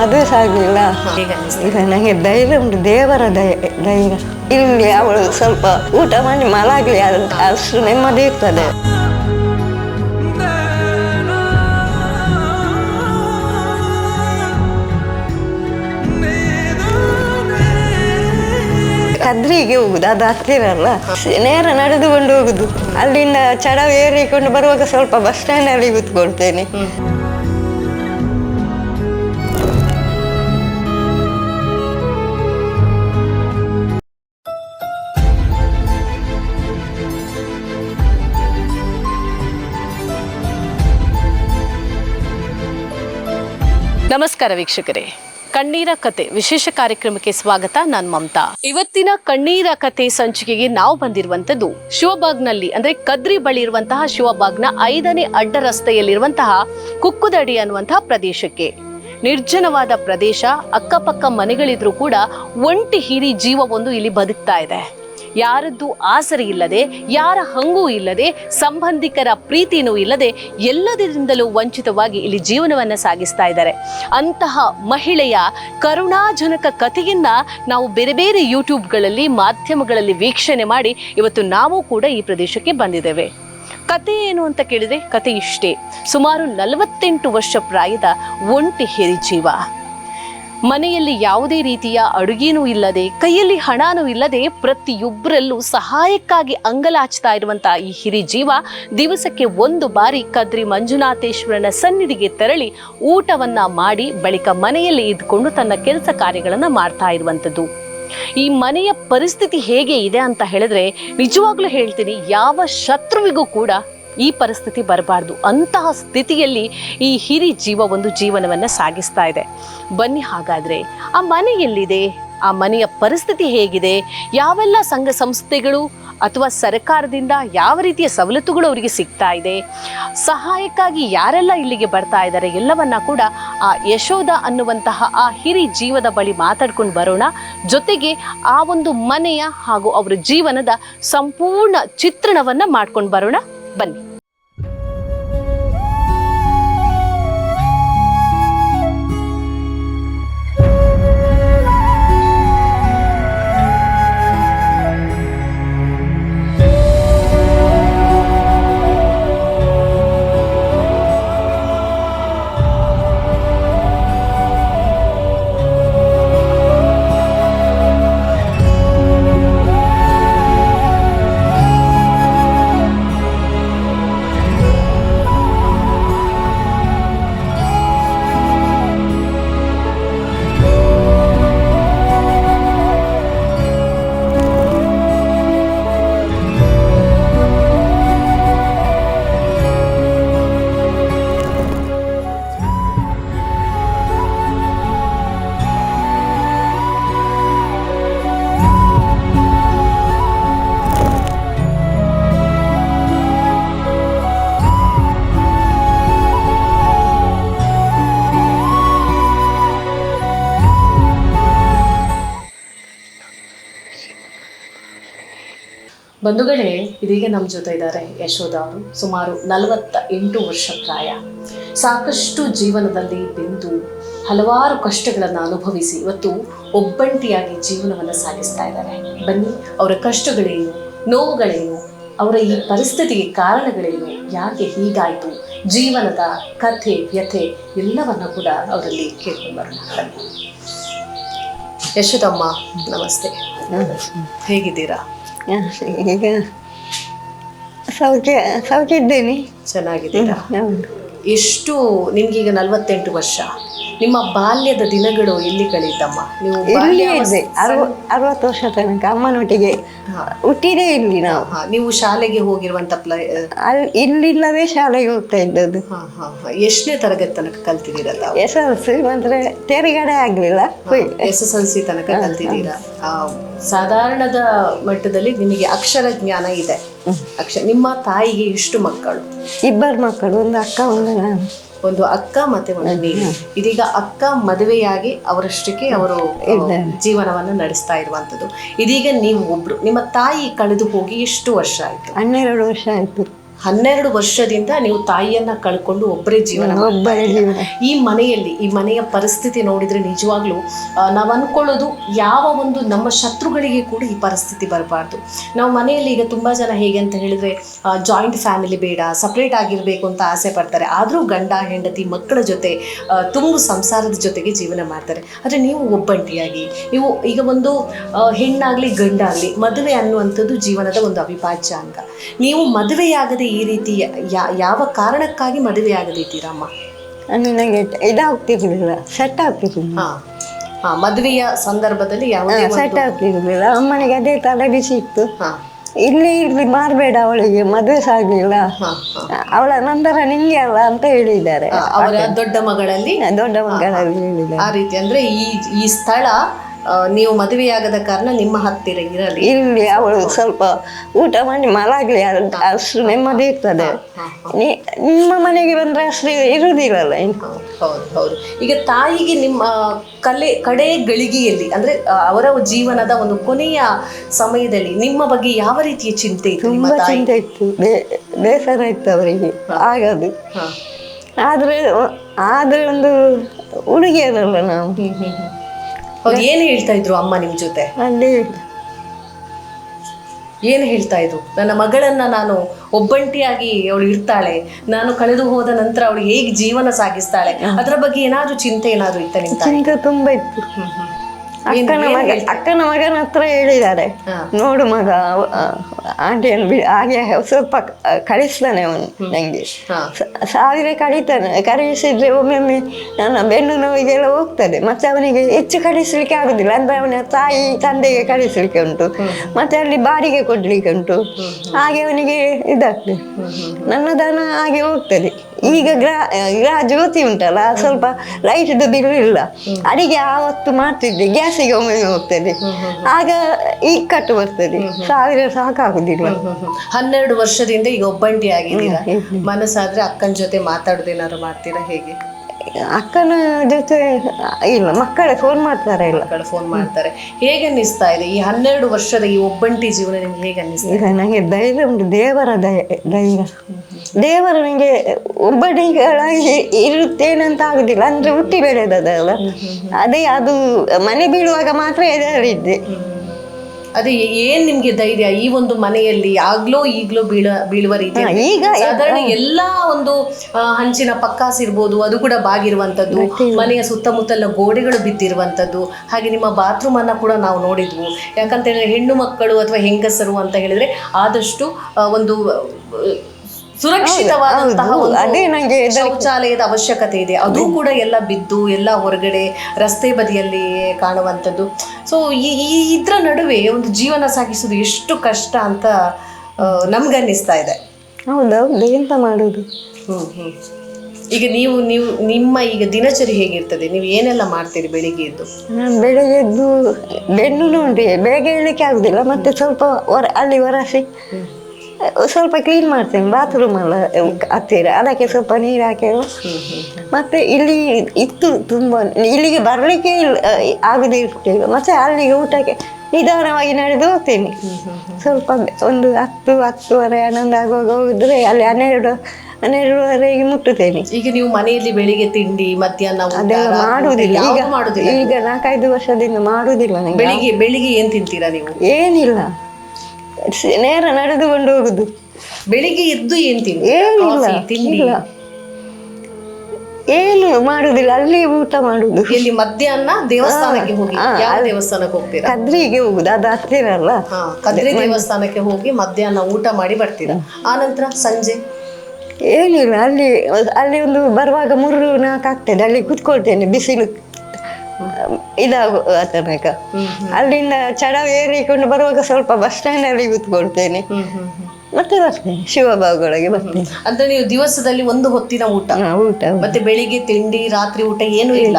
ಮದುವೆ ಸಾಗಲಿಲ್ಲ. ಈಗ ನನಗೆ ಧೈರ್ಯ ಉಂಟು ದೇವರ ದಯ. ಧೈರ್ಯ ಇಲ್ಲಿ ಅವಳು ಸ್ವಲ್ಪ ಊಟ ಮಾಡಿ ಮಲಾಗಲಿ ಅಷ್ಟು ನೆಮ್ಮದಿ ಇರ್ತದೆ. ಕದ್ರಿಗೆ ಹೋಗುದು ಅದು ಹತ್ತಿರ ಅಲ್ಲ. ನೇರ ನಡೆದುಕೊಂಡು ಹೋಗುದು. ಅಲ್ಲಿಂದ ಚಡವ ಏರಿಕೊಂಡು ಬರುವಾಗ ಸ್ವಲ್ಪ ಬಸ್ ಸ್ಟ್ಯಾಂಡ್ ಅಲ್ಲಿ ಕೂತ್ಕೊಳ್ತೇನೆ. ನಮಸ್ಕಾರ ವೀಕ್ಷಕರೇ. ಕಣ್ಣೀರ ಕತೆ ವಿಶೇಷ ಕಾರ್ಯಕ್ರಮಕ್ಕೆ ಸ್ವಾಗತ, ನಾನು ಮಮತಾ. ಇವತ್ತಿನ ಕಣ್ಣೀರ ಕತೆ ಸಂಚಿಕೆಗೆ ನಾವು ಬಂದಿರುವಂತದ್ದು ಶಿವಬಾಗ್ನಲ್ಲಿ, ಅಂದ್ರೆ ಕದ್ರಿ ಬಳಿ ಇರುವಂತಹ ಶಿವಬಾಗ್ನ ಐದನೇ ಅಡ್ಡ ರಸ್ತೆಯಲ್ಲಿರುವಂತಹ ಕುಕ್ಕುದಡಿ ಅನ್ನುವಂತಹ ಪ್ರದೇಶಕ್ಕೆ. ನಿರ್ಜನವಾದ ಪ್ರದೇಶ, ಅಕ್ಕಪಕ್ಕ ಮನೆಗಳಿದ್ರೂ ಕೂಡ ಒಂಟಿ ಹಿರಿ ಜೀವವೊಂದು ಇಲ್ಲಿ ಬದುಕ್ತಾ ಇದೆ. ಯಾರದ್ದು ಆಸರಿ ಇಲ್ಲದೆ, ಯಾರ ಹಂಗೂ ಇಲ್ಲದೆ, ಸಂಬಂಧಿಕರ ಪ್ರೀತಿನೂ ಇಲ್ಲದೆ ಎಲ್ಲದರಿಂದಲೂ ವಂಚಿತವಾಗಿ ಇಲ್ಲಿ ಜೀವನವನ್ನು ಸಾಗಿಸ್ತಾ ಇದ್ದಾರೆ. ಅಂತಹ ಮಹಿಳೆಯ ಕರುಣಾಜನಕ ಕಥೆಯನ್ನ ನಾವು ಬೇರೆ ಬೇರೆ ಯೂಟ್ಯೂಬ್ಗಳಲ್ಲಿ, ಮಾಧ್ಯಮಗಳಲ್ಲಿ ವೀಕ್ಷಣೆ ಮಾಡಿ ಇವತ್ತು ನಾವು ಕೂಡ ಈ ಪ್ರದೇಶಕ್ಕೆ ಬಂದಿದ್ದೇವೆ. ಕತೆ ಏನು ಅಂತ ಕೇಳಿದ್ರೆ ಕತೆ ಇಷ್ಟೇ. ಸುಮಾರು ನಲವತ್ತೆಂಟು ವರ್ಷ ಪ್ರಾಯದ ಒಂಟಿ ಹಿರಿ ಜೀವ. ಮನೆಯಲ್ಲಿ ಯಾವುದೇ ರೀತಿಯ ಅಡುಗೆನೂ ಇಲ್ಲದೆ, ಕೈಯಲ್ಲಿ ಹಣನೂ ಇಲ್ಲದೆ ಪ್ರತಿಯೊಬ್ಬರಲ್ಲೂ ಸಹಾಯಕ್ಕಾಗಿ ಅಂಗಲಾಚ್ತಾ ಇರುವಂತಹ ಈ ಹಿರಿ ಜೀವ ದಿವಸಕ್ಕೆ ಒಂದು ಬಾರಿ ಕದ್ರಿ ಮಂಜುನಾಥೇಶ್ವರನ ಸನ್ನಿಧಿಗೆ ತೆರಳಿ ಊಟವನ್ನ ಮಾಡಿ ಬಳಿಕ ಮನೆಯಲ್ಲಿ ಇದ್ಕೊಂಡು ತನ್ನ ಕೆಲಸ ಕಾರ್ಯಗಳನ್ನು ಮಾಡ್ತಾ ಇರುವಂಥದ್ದು ಈ ಮನೆಯ ಪರಿಸ್ಥಿತಿ ಹೇಗೆ ಇದೆ ಅಂತ ಹೇಳಿದ್ರೆ ನಿಜವಾಗ್ಲೂ ಹೇಳ್ತೀನಿ, ಯಾವ ಶತ್ರುವಿಗೂ ಕೂಡ ಈ ಪರಿಸ್ಥಿತಿ ಬರಬಾರ್ದು. ಅಂತಹ ಸ್ಥಿತಿಯಲ್ಲಿ ಈ ಹಿರಿ ಜೀವ ಒಂದು ಜೀವನವನ್ನು ಸಾಗಿಸ್ತಾ ಇದೆ. ಬನ್ನಿ ಹಾಗಾದರೆ, ಆ ಮನೆ ಎಲ್ಲಿದೆ? ಆ ಮನೆಯ ಪರಿಸ್ಥಿತಿ ಹೇಗಿದೆ? ಯಾವೆಲ್ಲ ಸಂಘ ಸಂಸ್ಥೆಗಳು ಅಥವಾ ಸರ್ಕಾರದಿಂದ ಯಾವ ರೀತಿಯ ಸವಲತ್ತುಗಳು ಅವರಿಗೆ ಸಿಗ್ತಾ ಇದೆ? ಸಹಾಯಕ್ಕಾಗಿ ಯಾರೆಲ್ಲ ಇಲ್ಲಿಗೆ ಬರ್ತಾ ಇದ್ದಾರೆ? ಎಲ್ಲವನ್ನ ಕೂಡ ಆ ಯಶೋಧ ಅನ್ನುವಂತಹ ಆ ಹಿರಿ ಜೀವದ ಬಳಿ ಮಾತಾಡ್ಕೊಂಡು ಬರೋಣ. ಜೊತೆಗೆ ಆ ಒಂದು ಮನೆಯ ಹಾಗೂ ಅವರ ಜೀವನದ ಸಂಪೂರ್ಣ ಚಿತ್ರಣವನ್ನು ಮಾಡ್ಕೊಂಡು ಬರೋಣ. ಬನ್ನಿ ಬಂಧುಗಳೇ ಇದೀಗ ನಮ್ಮ ಜೊತೆ ಇದ್ದಾರೆ ಯಶೋಧ ಅವರು. ಸುಮಾರು ನಲವತ್ತ ಎಂಟು ವರ್ಷ ಪ್ರಾಯ. ಸಾಕಷ್ಟು ಜೀವನದಲ್ಲಿ ಬಿಂದು ಹಲವಾರು ಕಷ್ಟಗಳನ್ನು ಅನುಭವಿಸಿ ಇವತ್ತು ಒಬ್ಬಂಟಿಯಾಗಿ ಜೀವನವನ್ನು ಸಾಗಿಸ್ತಾ ಇದ್ದಾರೆ. ಬನ್ನಿ ಅವರ ಕಷ್ಟಗಳೇನು ನೋವುಗಳೇನು ಅವರ ಈ ಪರಿಸ್ಥಿತಿಗೆ ಕಾರಣಗಳೇನು ಯಾಕೆ ಹೀಗಾಯಿತು ಜೀವನದ ಕಥೆ ವ್ಯಥೆ ಎಲ್ಲವನ್ನ ಕೂಡ ಅವರಲ್ಲಿ ಕೇಳ್ಕೊಂಡು ಬರೋಣ. ಯಶೋದಮ್ಮ ನಮಸ್ತೆ. ಹೇಗಿದ್ದೀರಾ? ಈಗ ಸೌಖ್ಯ ಸೌಖ್ಯ ಇದ್ದೇನೆ ಚೆನ್ನಾಗಿದ್ದೀರಾ ಹೌದು. ಎಷ್ಟು ನಿಮ್ಗೀಗ ನಲವತ್ತೆಂಟು ವರ್ಷ. ನಿಮ್ಮ ಬಾಲ್ಯದ ದಿನಗಳು ಎಲ್ಲಿ ಕಳೀತಮ್ಮ ನೀವು ಇಲ್ಲಿ ಬಾಲ್ಯಾವಸ್ಥೆ- ಇದ್ದೆ ಅರವತ್ತು ವರ್ಷ ತನಕ ಅಮ್ಮನೊಟ್ಟಿಗೆ. ಹುಟ್ಟಿದೇ ಇಲ್ಲಿ ನಾವು. ನೀವು ಶಾಲೆಗೆ ಹೋಗಿರುವಂತ ಪ್ಲ ಅಲ್ಲಿ ಇಲ್ಲಿಲ್ಲವೇ ಶಾಲೆಗೆ ಹೋಗ್ತಾ ಇದ್ದದ್ದು. ಎಷ್ಟನೇ ತರಗತಿ ತನಕ ಕಲ್ತಿದ್ದೀರಲ್ಲ ಎಸ್ ಎಲ್ ಸಿ ಮಾತ್ರ ತೆರೆಗಡೆ ಆಗಲಿಲ್ಲ. ಎಸ್ ಎಸ್ ಎಲ್ ಸಿ ತನಕ ಕಲ್ತಿದ್ದೀರಾ? ಸಾಧಾರಣದ ಮಟ್ಟದಲ್ಲಿ ನಿಮಗೆ ಅಕ್ಷರ ಜ್ಞಾನ ಇದೆ. ಅಕ್ಷರ ನಿಮ್ಮ ತಾಯಿಗೆ ಎಷ್ಟು ಮಕ್ಕಳು? ಇಬ್ಬರು ಮಕ್ಕಳು ಒಂದು ಅಕ್ಕ ಒಂದು ನಾನು. ಒಂದು ಅಕ್ಕ ಮತ್ತೆ ಒಂದು ನೀಡಿ ಇದೀಗ ಅಕ್ಕ ಮದುವೆಯಾಗಿ ಅವರಷ್ಟಕ್ಕೆ ಅವರು ಜೀವನವನ್ನು ನಡೆಸ್ತಾ ಇರುವಂತದ್ದು ಇದೀಗ ನೀವು ಒಬ್ರು ನಿಮ್ಮ ತಾಯಿ ಕಳೆದು ಹೋಗಿ ಎಷ್ಟು ವರ್ಷ ಆಯ್ತು? ಹನ್ನೆರಡು ವರ್ಷ ಆಯ್ತು. ಹನ್ನೆರಡು ವರ್ಷದಿಂದ ನೀವು ತಾಯಿಯನ್ನ ಕಳ್ಕೊಂಡು ಒಬ್ಬರೇ ಜೀವನ. ಈ ಮನೆಯಲ್ಲಿ ಈ ಮನೆಯ ಪರಿಸ್ಥಿತಿ ನೋಡಿದ್ರೆ ನಿಜವಾಗ್ಲೂ ನಾವು ಅನ್ಕೊಳ್ಳೋದು ಯಾವ ಒಂದು ನಮ್ಮ ಶತ್ರುಗಳಿಗೆ ಕೂಡ ಈ ಪರಿಸ್ಥಿತಿ ಬರಬಾರ್ದು. ನಾವು ಮನೆಯಲ್ಲಿ ಈಗ ತುಂಬಾ ಜನ ಹೇಗೆ ಅಂತ ಹೇಳಿದ್ರೆ ಜಾಯಿಂಟ್ ಫ್ಯಾಮಿಲಿ ಬೇಡ ಸಪ್ರೇಟ್ ಆಗಿರ್ಬೇಕು ಅಂತ ಆಸೆ ಪಡ್ತಾರೆ. ಆದರೂ ಗಂಡ ಹೆಂಡತಿ ಮಕ್ಕಳ ಜೊತೆ ತುಂಬ ಸಂಸಾರದ ಜೊತೆಗೆ ಜೀವನ ಮಾಡ್ತಾರೆ. ಆದರೆ ನೀವು ಒಬ್ಬಂಟಿಯಾಗಿ ನೀವು ಈಗ ಒಂದು ಹೆಣ್ಣಾಗಲಿ ಹೆಣ್ಣಾಗ್ಲಿ ಗಂಡಾಗ್ಲಿ ಮದುವೆ ಅನ್ನುವಂಥದ್ದು ಜೀವನದ ಒಂದು ಅವಿಭಾಜ್ಯ ಅಂಗ. ನೀವು ಮದುವೆಯಾಗದೆ ಈ ರೀತಿ ಯಾವ ಕಾರಣಕ್ಕಾಗಿ ಮದುವೆ ಆಗದಿದ್ದೀರಮ್ಮ ಅಂದ್ರೆ ನನಗೆ ಇದಾಗ್ತಿರ್ಲಿಲ್ಲ ಸೆಟ್ ಆಗ್ತಿರ್ಲಿಲ್ಲ. ಹಾ ಮದುವೆಯ ಸಂದರ್ಭದಲ್ಲಿ ಯಾವ ಸೆಟ್ ಆಗ್ತಿರ್ಲಿಲ್ಲ. ಅಮ್ಮನಿಗೆ ಅದೇ ತಲೆ ಬಿಸಿ ಇತ್ತು. ಇಲ್ಲಿ ಇಲ್ಲಿ ಮಾರಬೇಡ ಅವಳಿಗೆ ಮದುವೆ ಸಾಗ್ಲಿಲ್ಲ. ಅವಳ ನಂತರ ನಿಂಗೆ ಅಲ್ಲ ಅಂತ ಹೇಳಿದ್ದಾರೆ. ಅವರ ದೊಡ್ಡ ಮಗಳಲ್ಲಿ ದೊಡ್ಡ ಮಗಳಲ್ಲಿ ಹೇಳಿದ್ದಾರೆ. ಆ ರೀತಿ ಅಂದ್ರೆ ಈ ಈ ಸ್ಥಳ ನೀವು ಮದುವೆಯಾಗದ ಕಾರಣ ನಿಮ್ಮ ಹತ್ತಿರ ಇರಲಿ. ಇಲ್ಲಿ ಅವಳು ಸ್ವಲ್ಪ ಊಟ ಮಾಡಿ ಮಲಾಗ್ಲಿ ಅಷ್ಟು ನೆಮ್ಮದಿ ಇರ್ತದೆ. ನೀ- ನಿಮ್ಮ ಮನೆಗೆ ಬಂದ್ರೆ ಅಷ್ಟು ಇರುದಿಲ್ಲಲ್ಲ ಇನ್ನು. ಹೌದು ಹೌದು ಈಗ ತಾಯಿಗೆ ನಿಮ್ಮ ಕಲೆ ಕಡೆ ಗಳಿಗೆಯಲ್ಲಿ ಅಂದ್ರೆ ಅವರ ಜೀವನದ ಒಂದು ಕೊನೆಯ ಸಮಯದಲ್ಲಿ ನಿಮ್ಮ ಬಗ್ಗೆ ಯಾವ ರೀತಿಯ ಚಿಂತೆ ಇತ್ತು ನಿಮ್ಮ ತುಂಬಾ ಚಿಂತೆ ಇತ್ತು. ಬೇಸರ ಇತ್ತು ಅವರಿಗೆ ಆಗದು. ಆದ್ರೆ ಆದ್ರೆ ಒಂದು ಹುಡುಗಿಯರಲ್ಲ ನಾವು. ಹೌದು. ಏನ್ ಹೇಳ್ತಾ ಇದ್ರು ಅಮ್ಮ ನಿಮ್ ಜೊತೆ? ಅಲ್ಲಿ ಏನು ಹೇಳ್ತಾ ಇದ್ರು? ನನ್ನ ಮಗಳನ್ನ ನಾನು ಒಬ್ಬಂಟಿಯಾಗಿ ಅವಳು ಇರ್ತಾಳೆ. ನಾನು ಕಳೆದು ಹೋದ ನಂತರ ಅವಳು ಹೇಗೆ ಜೀವನ ಸಾಗಿಸ್ತಾಳೆ? ಅದರ ಬಗ್ಗೆ ಏನಾದರೂ ಚಿಂತೆ ಏನಾದರೂ ಇತ್ತ ನಿಮ್ ತಾಯಿ? ಚಿಂತೆ ತುಂಬಾ ಇತ್ತು. ಅಕ್ಕನ ಮಗ ಅಕ್ಕನ ಮಗನ ಹತ್ರ ಹೇಳಿದ್ದಾರೆ ನೋಡು ಮಗ ಆಂಟಿಯನ್ನು ಬಿ ಹಾಗೆ ಸ್ವಲ್ಪ ಕಳಿಸ್ತಾನೆ ಅವನು ನಂಗೆ. ಸಾವಿರ ಕಳೀತಾನೆ ಕಳಿಸಿದ್ರೆ ಒಮ್ಮೊಮ್ಮೆ ನನ್ನ ಬೆನ್ನು ನೋವಿಗೆಲ್ಲ ಹೋಗ್ತದೆ. ಮತ್ತೆ ಅವನಿಗೆ ಹೆಚ್ಚು ಕಳಿಸ್ಲಿಕ್ಕೆ ಆಗುದಿಲ್ಲ. ಅಂದ್ರೆ ಅವನ ತಾಯಿ ತಂದೆಗೆ ಕಳಿಸ್ಲಿಕ್ಕೆ ಉಂಟು. ಮತ್ತೆ ಅಲ್ಲಿ ಬಾಡಿಗೆ ಕೊಡ್ಲಿಕ್ಕೆ ಉಂಟು. ಹಾಗೆ ಅವನಿಗೆ ಇದಾಗ್ತದೆ. ನನ್ನ ದನ ಹಾಗೆ ಹೋಗ್ತದೆ. ಈಗ ಗ್ರಹ ಗ್ರಾ ಜ್ಯೋತಿ ಉಂಟಲ್ಲ ಸ್ವಲ್ಪ ಲೈಟ್ದು ಬಿಲ್ ಇಲ್ಲ. ಅಡಿಗೆ ಆವತ್ತು ಮಾಡ್ತಿದ್ದೆ ಗ್ಯಾಸಿಗೆ ಒಮ್ಮೆ ಹೋಗ್ತದೆ. ಆಗ ಈಗ ಕಟ್ಟು ಬರ್ತದೆ. ಸಾವಿರ ಸಾಕಾಗುದಿಲ್ಲ. ಹನ್ನೆರಡು ವರ್ಷದಿಂದ ಈಗ ಒಬ್ಬಂಟಿ ಆಗಿದ್ದೀರಾ? ಮನಸ್ಸಾದ್ರೆ ಅಕ್ಕನ ಜೊತೆ ಮಾತಾಡೋದೇನಾದ್ರು ಮಾಡ್ತೀರಾ ಹೇಗೆ? ಅಕ್ಕನ ಜೊತೆ ಇಲ್ಲ ಮಕ್ಕಳೇ ಫೋನ್ ಮಾಡ್ತಾರೆ ಇಲ್ಲ. ಮಕ್ಕಳು ಫೋನ್ ಮಾಡ್ತಾರೆ. ಹೇಗೆ ಅನ್ನಿಸ್ತಾ ಇದೆ? ಈ ಹನ್ನೆರಡು ವರ್ಷದ ಈ ಒಬ್ಬಂಟಿ ಜೀವನ ನಿಮ್ಗೆ ಹೇಗೆ ಅನ್ನಿಸ್ತಾ ಈಗ ನನಗೆ ಧೈರ್ಯ ಉಂಟು ದೇವರ ದಯ ಧೈರ್ಯ. ದೇವರು ನನಗೆ ಒಬ್ಬಡಿಗಳಾಗಿ ಇರುತ್ತೇನಂತ ಆಗುದಿಲ್ಲ. ಅಂದ್ರೆ ಹುಟ್ಟಿ ಬೆಳೆದದಲ್ಲ ಅದೇ ಅದು ಮನೆ ಬೀಳುವಾಗ ಮಾತ್ರ ಎದರಿದ್ದೆ. ಅದೇ ಏನ್ ನಿಮ್ಗೆ ಧೈರ್ಯ? ಈ ಒಂದು ಮನೆಯಲ್ಲಿ ಆಗ್ಲೋ ಈಗ್ಲೋ ಬೀಳ ಬೀಳುವ ರೀತಿ ಈಗ ಸಾಧಾರಣ ಎಲ್ಲಾ ಒಂದು ಹಂಚಿನ ಪಕ್ಕಾಸ್ ಇರ್ಬೋದು ಅದು ಕೂಡ ಬಾಗಿರುವಂತದ್ದು ಮನೆಯ ಸುತ್ತಮುತ್ತಲ ಗೋಡೆಗಳು ಬಿದ್ದಿರುವಂತದ್ದು ಹಾಗೆ ನಿಮ್ಮ ಬಾತ್ರೂಮ್ ಅನ್ನ ಕೂಡ ನಾವು ನೋಡಿದ್ವು. ಯಾಕಂತ ಹೇಳಿದ್ರೆ ಹೆಣ್ಣು ಮಕ್ಕಳು ಅಥವಾ ಹೆಂಗಸರು ಅಂತ ಹೇಳಿದ್ರೆ ಆದಷ್ಟು ಒಂದು ಸುರಕ್ಷಿತವಾದಂತಹ ಅದೇ ನಂಗೆ ಶೌಚಾಲಯದ ಅವಶ್ಯಕತೆ ಇದೆ. ಅದು ಕೂಡ ಎಲ್ಲ ಬಿದ್ದು ಎಲ್ಲ ಹೊರಗಡೆ ರಸ್ತೆ ಬದಿಯಲ್ಲಿ ಕಾಣುವಂಥದ್ದು. ಸೊ ಈ ಇದ್ರ ನಡುವೆ ಒಂದು ಜೀವನ ಸಾಗಿಸೋದು ಎಷ್ಟು ಕಷ್ಟ ಅಂತ ನಮ್ಗೆ ಅನ್ನಿಸ್ತಾ ಇದೆ. ಹೌದೌದು ಎಂತ ಮಾಡೋದು ಹ್ಮ್ ಹ್ಮ್. ಈಗ ನೀವು ನೀವು ನಿಮ್ಮ ಈಗ ದಿನಚರಿ ಹೇಗಿರ್ತದೆ? ನೀವು ಏನೆಲ್ಲ ಮಾಡ್ತೀರಿ ಬೆಳಿಗ್ಗೆ ಎದ್ದು? ನಾನು ಬೆಳಗ್ಗೆ ಎದ್ದು ಬೆನ್ನು ನೋಡಿ ಬೆಳಗ್ಗೆ ಹೇಳಲಿಕ್ಕೆ ಆಗುದಿಲ್ಲ ಮತ್ತೆ ಸ್ವಲ್ಪ ಹೊರ ಅಲ್ಲಿ ಒರೆಸಿ ಸ್ವಲ್ಪ ಕ್ಲೀನ್ ಮಾಡ್ತೇನೆ ಬಾತ್ರೂಮ್ ಎಲ್ಲ ಹತ್ತಿರ. ಅದಕ್ಕೆ ಸ್ವಲ್ಪ ನೀರು ಹಾಕಿರು ಮತ್ತೆ ಇಲ್ಲಿ ಇತ್ತು ತುಂಬ ಇಲ್ಲಿಗೆ ಬರಲಿಕ್ಕೆ ಆಗುದಿರ್ತೇವೆ ಮತ್ತೆ ಅಲ್ಲಿಗೆ ಊಟಕ್ಕೆ ನಿಧಾನವಾಗಿ ನಡೆದು ಹೋಗ್ತೇನೆ. ಸ್ವಲ್ಪ ಒಂದು ಹತ್ತು ಹತ್ತುವರೆ ಹನ್ನೊಂದು ಆಗುವಾಗ ಹೋಗಿದ್ರೆ ಅಲ್ಲಿ ಹನ್ನೆರಡು ಹನ್ನೆರಡುವರೆಗೆ ಮುಟ್ಟುತ್ತೇನೆ. ಈಗ ನೀವು ಮನೆಯಲ್ಲಿ ಬೆಳಿಗ್ಗೆ ತಿಂಡಿ ಮಧ್ಯಾಹ್ನ ಅದೆಲ್ಲ ಮಾಡುವುದಿಲ್ಲ ಈಗ ಮಾಡುದಿಲ್ಲ? ಈಗ ನಾಲ್ಕೈದು ವರ್ಷದಿಂದ ಮಾಡುವುದಿಲ್ಲ ಬೆಳಿಗ್ಗೆ ಬೆಳಿಗ್ಗೆ ಏನ್ ತಿಂತೀರಾ ನೀವು? ಏನಿಲ್ಲ. ನೇರ ನಡೆದುಕೊಂಡು ಹೋಗುದು. ಬೆಳಿಗ್ಗೆ ಎದ್ದು ಏನ್ ತಿಂತೀರಾ ಏನಿಲ್ಲ ಕಾಫಿ, ತಿಂಡಿ ಇಲ್ಲ. ಏನು ಮಾಡುದಿಲ್ಲ ಅಲ್ಲಿ ಊಟ ಮಾಡುದು. ಇಲ್ಲಿ ಮಧ್ಯಾಹ್ನ ದೇವಸ್ಥಾನಕ್ಕೆ ಹೋಗಿ. ಹಾ, ಯಾವ ದೇವಸ್ಥಾನಕ್ಕೆ ಹೋಗ್ತೀರಾ? ಕದ್ರಿಗೆ ಹೋಗುದು ಅದು ಹತ್ತಿರ ಅಲ್ಲ ಹಾ ಕದ್ರಿ ದೇವಸ್ಥಾನಕ್ಕೆ ಹೋಗಿ ಮಧ್ಯಾಹ್ನ ಊಟ ಮಾಡಿ ಬರ್ತೀರಾ? ಆನಂತರ ಸಂಜೆ? ಏನಿಲ್ಲ ಅಲ್ಲಿ ಅಲ್ಲಿ ಒಂದು ಬರುವಾಗ ಮೂರು ನಾಲ್ಕು ಆಗ್ತದೆ ಅಲ್ಲಿ ಕುತ್ಕೊಳ್ತೇನೆ ಬಿಸಿಲು. ಇದಾಗು ಆ ತನಕ ಅಲ್ಲಿಂದ ಚಡ ಏರಿಕೊಂಡು ಬರುವಾಗ ಸ್ವಲ್ಪ ಬಸ್ ಸ್ಟ್ಯಾಂಡ್ ಅಲ್ಲಿ ಕೂತ್ಕೊಳ್ತೇನೆ. ಮತ್ತೆ ಬರ್ತೇನೆ ಶಿವಬಾಗೊಳಗೆ ಬರ್ತೇನೆ. ಅಂದ್ರೆ ನೀವು ದಿವಸದಲ್ಲಿ ಒಂದು ಹೊತ್ತಿನ ಊಟ? ಊಟ ಮತ್ತೆ ಬೆಳಿಗ್ಗೆ ತಿಂಡಿ ರಾತ್ರಿ ಊಟ ಏನೂ ಇಲ್ಲ.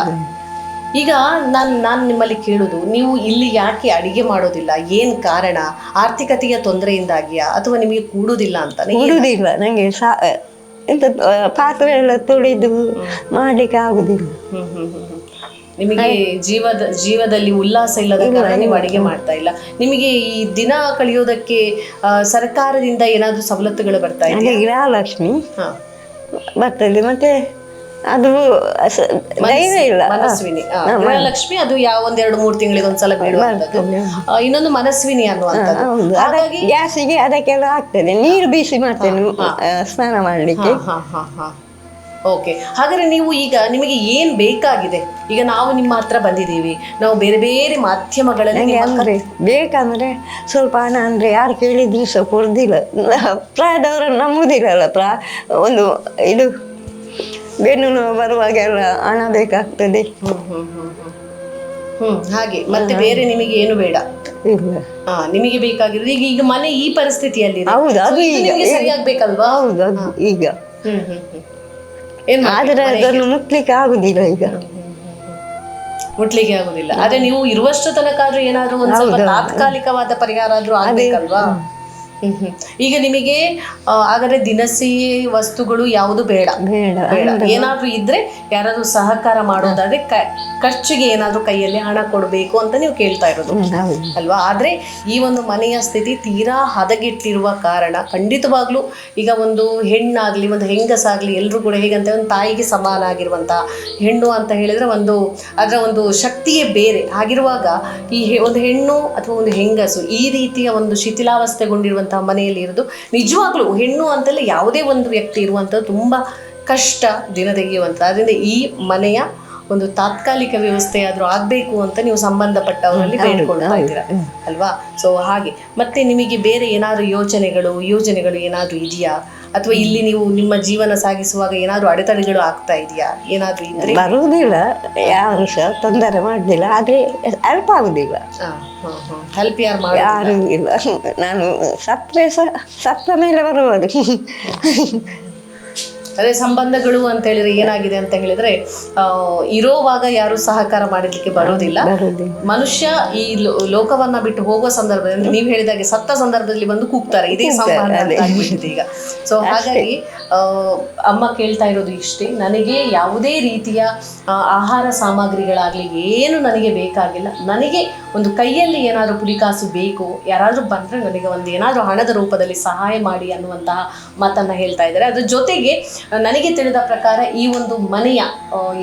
ಈಗ ನಾನು ನಾನು ನಿಮ್ಮಲ್ಲಿ ಕೇಳುದು ನೀವು ಇಲ್ಲಿ ಯಾಕೆ ಅಡಿಗೆ ಮಾಡೋದಿಲ್ಲ? ಏನು ಕಾರಣ? ಆರ್ಥಿಕತೆಯ ತೊಂದರೆಯಿಂದಾಗಿಯಾ? ಅಥವಾ ನಿಮಗೆ ಕೂಡುದಿಲ್ಲ ಅಂತ ಕೂಡುದಿಲ್ಲ. ನನಗೆ ಸಾ ಎಂತ ಪಾತ್ರೆ ಎಲ್ಲ ತೊಳೆದು ಮಾಡ್ಲಿಕ್ಕೆ ಆಗುದಿಲ್ಲ. ನಿಮಗೆ ಜೀವದ ಜೀವದಲ್ಲಿ ಉಲ್ಲಾಸ ಇಲ್ಲದ ಕಾರಣ ನೀವು ಅಡಿಗೆ ಮಾಡ್ತಾ ಇಲ್ಲ. ನಿಮಗೆ ಈ ದಿನ ಕಳೆಯೋದಕ್ಕೆ ಸರ್ಕಾರದಿಂದ ಏನಾದ್ರೂ ಸವಲತ್ತುಗಳು ಬರ್ತಾ ಇದೆ ಗೃಹಲಕ್ಷ್ಮಿ ಬರ್ತದೆ ಮತ್ತೆ ಅದು ಧೈರ್ಯ ಇಲ್ಲ. ಮನಸ್ವಿನಿ. ಗೃಹಲಕ್ಷ್ಮಿ ಅದು ಯಾವ ಒಂದೆರಡು ಮೂರು ತಿಂಗಳಿಗೆ ಒಂದ್ಸಲ ಬೀಳುವಂತದ್ದು ಇನ್ನೊಂದು ಮನಸ್ವಿನಿ ಅನ್ನುವಂಥದ್ದು. ಹಾಗಾಗಿ ಗ್ಯಾಸಿಗೆ ಅದಕ್ಕೆಲ್ಲ ಆಗ್ತದೆ. ನೀರು ಬೀಸಿ ಮಾಡ್ತೇನೆ ಸ್ನಾನ ಮಾಡಲಿಕ್ಕೆ. ಹಾ ಹಾ ಹಾ. ಓಕೆ ಹಾಗಾದರೆ ನೀವು ಈಗ ನಿಮಗೆ ಏನು ಬೇಕಾಗಿದೆ? ಈಗ ನಾವು ನಿಮ್ಮ ಹತ್ರ ಬಂದಿದ್ದೀವಿ. ನಾವು ಬೇರೆ ಬೇರೆ ಮಾಧ್ಯಮಗಳಲ್ಲಿ ಅಂದರೆ ಬೇಕಂದರೆ ಸ್ವಲ್ಪ ಹಣ ಅಂದರೆ ಯಾರು ಕೇಳಿದ್ರು ಸಹ ಕೊಡ್ದಿಲ್ಲ. ಪ್ರಾಯದವರು ನಂಬುದಿಲ್ಲಲ್ಲ ಪ್ರಾ ಒಂದು ಇದು ಬೆನ್ನು ನೋವು ಬರುವಾಗೆಲ್ಲ ಹಣ ಬೇಕಾಗ್ತದೆ. ಹ್ಞೂ ಹ್ಮ್ ಹಾಗೆ. ಮತ್ತೆ ಬೇರೆ ನಿಮಗೆ ಏನು ಬೇಡ? ನಿಮಗೆ ಬೇಕಾಗಿರೋದು ಈಗ ಈಗ ಮನೆ ಈ ಪರಿಸ್ಥಿತಿಯಲ್ಲಿ ಹೌದು ಅದು ನಿಮಗೆ ಸರಿಯಾಗ್ಬೇಕಲ್ವಾ? ಹೌದು ಈಗ. ಹ್ಞೂ ಹ್ಮ್ ಹ್ಮ್. ಏನ್? ಆದ್ರೆ ಅದನ್ನು ಮುಟ್ಲಿಕ್ಕೆ ಆಗುದಿಲ್ಲ ಈಗ. ಮುಟ್ಲಿಕ್ಕೆ ಆಗುದಿಲ್ಲ. ಆದ್ರೆ ನೀವು ಇರುವಷ್ಟು ತನಕ ಆದ್ರೂ ಏನಾದ್ರೂ ಒಂದ್ ಸ್ವಲ್ಪ ತಾತ್ಕಾಲಿಕವಾದ ಪರಿಹಾರ ಆದ್ರೂ ಆಗ್ಬೇಕಲ್ವಾ. ಈಗ ನಿಮಗೆ ಹಾಗಾದ್ರೆ ದಿನಸಿ ವಸ್ತುಗಳು ಯಾವುದು ಬೇಡ. ಬೇಡ. ಏನಾದ್ರೂ ಇದ್ರೆ ಯಾರಾದ್ರೂ ಸಹಕಾರ ಮಾಡೋದಾದ್ರೆ ಖರ್ಚಿಗೆ ಏನಾದ್ರೂ ಕೈಯಲ್ಲಿ ಹಣ ಕೊಡಬೇಕು ಅಂತ ನೀವು ಕೇಳ್ತಾ ಇರೋದು. ಅಲ್ವಾ? ಆದ್ರೆ ಈ ಒಂದು ಮನೆಯ ಸ್ಥಿತಿ ತೀರಾ ಹದಗೆಟ್ಟಿರುವ ಕಾರಣ ಖಂಡಿತವಾಗ್ಲೂ ಈಗ ಒಂದು ಹೆಣ್ಣಾಗ್ಲಿ ಒಂದು ಹೆಂಗಸಾಗ್ಲಿ ಎಲ್ಲರೂ ಕೂಡ ಹೇಗಂತ ಒಂದು ತಾಯಿಗೆ ಸಮಾನ ಆಗಿರುವಂತ ಹೆಣ್ಣು ಅಂತ ಹೇಳಿದ್ರೆ ಒಂದು ಅದರ ಒಂದು ಶಕ್ತಿಯೇ ಬೇರೆ. ಹಾಗಿರುವಾಗ ಈ ಒಂದು ಹೆಣ್ಣು ಅಥವಾ ಒಂದು ಹೆಂಗಸು ಈ ರೀತಿಯ ಒಂದು ಶಿಥಿಲಾವಸ್ಥೆಗೊಂಡಿರುವಂತಹ ಮನೆಯಲ್ಲಿ ಇರೋದು. ನಿಜವಾಗ್ಲೂ ಹೆಣ್ಣು ಅಂತಲೇ ಯಾವುದೇ ಒಂದು ವ್ಯಕ್ತಿ ಇರುವಂಥದ್ದು ತುಂಬಾ ಕಷ್ಟ ದಿನ ತೆಗೆಯುವಂಥದ್ದು ಅದರಿಂದ ಈ ಮನೆಯ ಒಂದು ತಾತ್ಕಾಲಿಕ ವ್ಯವಸ್ಥೆ ಆದರೂ ಆಗಬೇಕು ಅಂತ ನೀವು ಸಂಬಂಧಪಟ್ಟವರಲ್ಲಿ ಬೇಡ್ಕೊಳ್ತಾ ಇದ್ದೀರಾ? ಅಲ್ವಾ? ಸೊ ಹಾಗೆ. ಮತ್ತೆ ನಿಮಗೆ ಬೇರೆ ಏನಾದರೂ ಯೋಚನೆಗಳು ಯೋಜನೆಗಳು ಏನಾದರೂ ಇದೆಯಾ? ಅಥವಾ ಇಲ್ಲಿ ನೀವು ನಿಮ್ಮ ಜೀವನ ಸಾಗಿಸುವಾಗ ಏನಾದರೂ ಅಡೆತಡೆಗಳು ಆಗ್ತಾ ಇದೆಯಾ? ಏನಾದರೂ ಇದ್ರೆ? ಬರುವುದಿಲ್ಲ. ಯಾರು ಸಹ ತೊಂದರೆ ಮಾಡಲಿಲ್ಲ. ಆದರೆ ಹೆಲ್ಪ್ ಆಗುದಿಲ್ಲ. ಹೆಲ್ಪ್ ಯಾರು ಮಾಡಿ ಯಾರು ಇಲ್ಲ. ನಾನು ಸತ್ತರೆ ಸತ್ತ ಮೇಲೆ ಬರುವುದು ಅದೇ ಸಂಬಂಧಗಳು ಅಂತ ಹೇಳಿದ್ರೆ ಏನಾಗಿದೆ ಅಂತ ಹೇಳಿದ್ರೆ ಇರೋವಾಗ ಯಾರು ಸಹಕಾರ ಮಾಡಲಿಕ್ಕೆ ಬರೋದಿಲ್ಲ. ಮನುಷ್ಯ ಈ ಲೋ- ಲೋಕವನ್ನ ಬಿಟ್ಟು ಹೋಗುವ ಸಂದರ್ಭದಲ್ಲಿ ನೀವು ಹೇಳಿದಾಗೆ ಸತ್ತ ಸಂದರ್ಭದಲ್ಲಿ ಬಂದು ಕೂಗ್ತಾರೆ. ಇದೇ ಸಂಬಂಧ ಆಗ್ಬಿಟ್ಟಿದೆ ಈಗ. ಸೊ ಹಾಗಾಗಿ ಅಮ್ಮ ಕೇಳ್ತಾ ಇರೋದು ಇಷ್ಟೇ. ನನಗೆ ಯಾವುದೇ ರೀತಿಯ ಆಹಾರ ಸಾಮಗ್ರಿಗಳಾಗ್ಲಿ ಏನು ನನಗೆ ಬೇಕಾಗಿಲ್ಲ. ನನಗೆ ಒಂದು ಕೈಯಲ್ಲಿ ಏನಾದರೂ ಪುಡಿಕಾಸು ಬೇಕು ಯಾರಾದರೂ ಬಂದ್ರೆ ನನಗೆ ಒಂದು ಏನಾದರೂ ಹಣದ ರೂಪದಲ್ಲಿ ಸಹಾಯ ಮಾಡಿ ಅನ್ನುವಂತಹ ಮಾತನ್ನ ಹೇಳ್ತಾ ಇದ್ದಾರೆ. ಅದ್ರ ಜೊತೆಗೆ ನನಗೆ ತಿಳಿದ ಪ್ರಕಾರ ಈ ಒಂದು ಮನೆಯ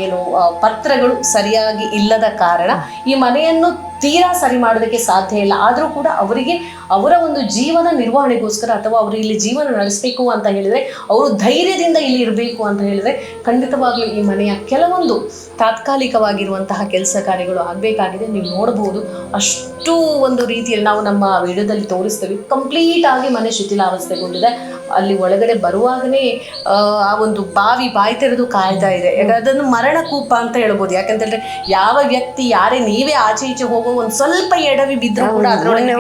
ಏನು ಪತ್ರಗಳು ಸರಿಯಾಗಿ ಇಲ್ಲದ ಕಾರಣ ಈ ಮನೆಯನ್ನು ತೀರಾ ಸರಿ ಮಾಡೋದಕ್ಕೆ ಸಾಧ್ಯ ಇಲ್ಲ. ಆದರೂ ಕೂಡ ಅವರಿಗೆ ಅವರ ಒಂದು ಜೀವನ ನಿರ್ವಹಣೆಗೋಸ್ಕರ ಅಥವಾ ಅವರು ಇಲ್ಲಿ ಜೀವನ ನಡೆಸಬೇಕು ಅಂತ ಹೇಳಿದರೆ, ಅವರು ಧೈರ್ಯದಿಂದ ಇಲ್ಲಿ ಇರಬೇಕು ಅಂತ ಹೇಳಿದರೆ ಖಂಡಿತವಾಗ್ಲೂ ಈ ಮನೆಯ ಕೆಲವೊಂದು ತಾತ್ಕಾಲಿಕವಾಗಿರುವಂತಹ ಕೆಲಸ ಕಾರ್ಯಗಳು ಆಗಬೇಕಾಗಿದೆ. ನೀವು ನೋಡಬಹುದು ಅಷ್ಟು ಒಂದು ರೀತಿಯಲ್ಲಿ ನಾವು ನಮ್ಮ ವಿಡಿಯೋದಲ್ಲಿ ತೋರಿಸ್ತೇವೆ. ಕಂಪ್ಲೀಟ್ ಆಗಿ ಮನೆ ಶಿಥಿಲಾವಸ್ಥೆಗೊಂಡಿದೆ. ಅಲ್ಲಿ ಒಳಗಡೆ ಬರುವಾಗಲೇ ಆ, ಒಂದು ಬಾವಿ ಬಾಯಿ ತೆರೆದು ಕಾಯ್ತಾ ಇದೆ. ಅದನ್ನು ಮರಣ ಕೂಪ ಅಂತ ಹೇಳ್ಬೋದು. ಯಾಕಂತಂದ್ರೆ ಯಾವ ವ್ಯಕ್ತಿ ಯಾರೇ ನೀವೇ ಆಚೆ ಈಚೆ ಹೋಗೋ ಒಂದು ಸ್ವಲ್ಪ ಎಡವಿ ಬಿದ್ರೂ ಕೂಡ ಅದರೊಳಗೆ